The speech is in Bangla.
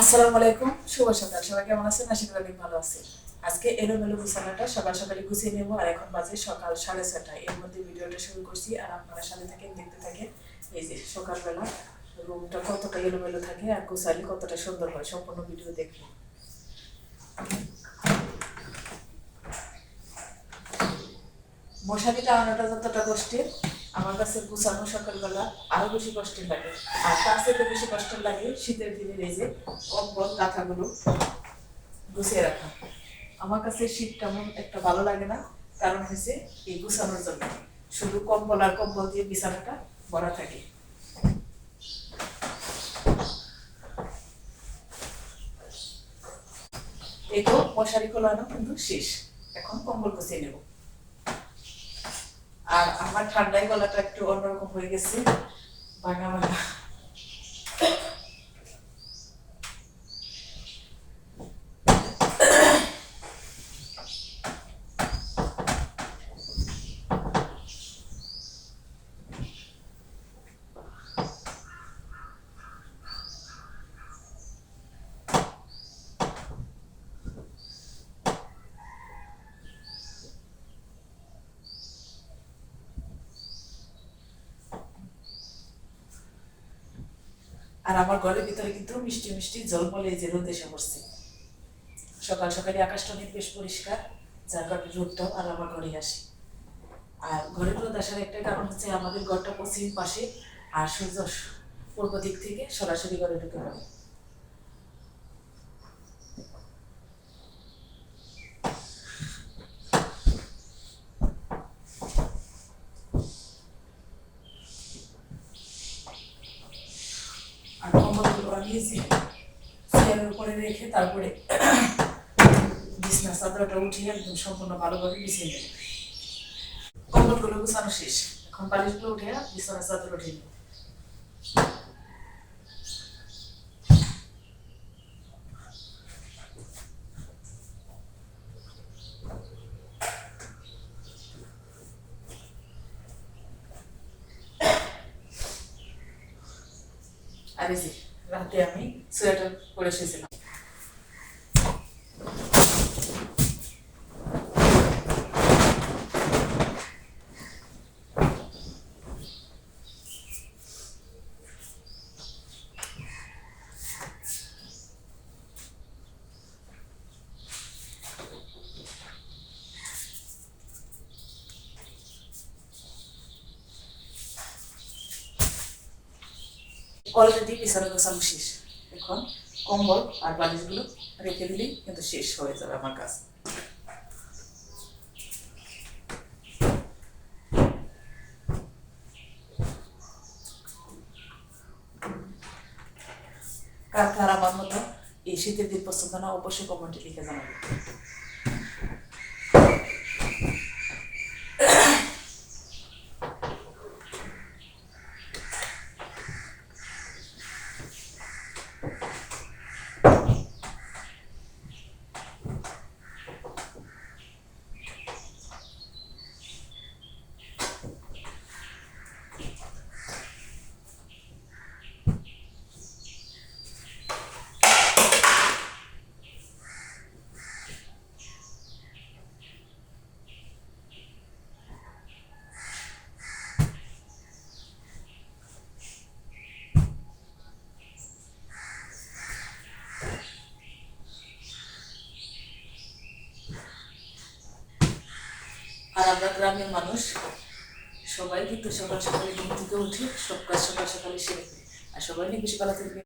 আসসালামু আলাইকুম, শুভ সকাল। সবাই কেমন আছেন? আশা করি অনেক ভালো আছে আজকে এলোমেলো বিছানাটা সকাল সকালে গুছিয়ে নেব আর এখন বাজে সকাল সাড়ে ছটা এর মধ্যে ভিডিওটা শুরু করছি আর আপনারা সাথে থাকেন, দেখতে থাকেন। এই যে সকালবেলা রুমটা কতটা এলোমেলো থাকে আর গোছালি কতটা সুন্দর হয়, সম্পূর্ণ ভিডিও দেখব। মশারি টানানোটা যতটা কষ্টের আমার কাছে গুছানো সকালবেলা আরও বেশি কষ্টের লাগে। আর তার থেকে বেশি কষ্টের লাগে শীতের দিনের এই যে কম্বল কাঁথাগুলো গুছিয়ে রাখা। আমার কাছে শীত তেমন একটা ভালো লাগে না, কারণ হচ্ছে এই গুছানোর জন্য। শুধু কম্বল আর কম্বল দিয়ে বিছানাটা ভরা থাকে। এই তো মশারি খোলানো কিন্তু শেষ। এখন কম্বল গুছিয়ে নেব। আর আমার ঠান্ডায় গলাটা একটু অন্যরকম হয়ে গেছে। ভাঙা ভাঙা আর আমার ঘরের ভিতরে কিন্তু মিষ্টি মিষ্টি জল বলে যে রোদ এসে পড়ছে। সকাল সকালে আকাশটা অনেক বেশ পরিষ্কার, যার কারণে রোদটাও আর আমার ঘরে আসে। আর ঘরের রোদ আসার একটা কারণ হচ্ছে আমাদের ঘরটা পশ্চিম পাশে আর সূর্য পূর্ব দিক থেকে সরাসরি ঘরে ঢুকে পড়ে আর আমি চেয়ারের উপরে রেখে তারপরে বিছনার চাদরটা উঠিয়ে একদম সম্পূর্ণ ভালোভাবে বিছিয়ে নেব কম্বলগুলো গুছানো শেষ। এখন বালিশগুলো উঠে বিছানার চাদর উঠিয়ে নেব যে রাতে আমি সোয়েটার পরে এসেছিলাম অলরেডি বিছানা গোছানো শেষ। এখন কম্বল আর বালিশগুলো রেখে দিলেই কিন্তু শেষ হয়ে যাবে আমার কাজ। কার আমার মতো এই শীতের দিন পছন্দ না, অবশ্যই কমেন্টে লিখে জানাবে আর আমরা গ্রামের মানুষ, সবাই কিন্তু সকাল সকালে ঘুম থেকে উঠি সব কাজ সকাল সকালে সেরে আর সবাই নিয়ে বেশি বেলা থেকে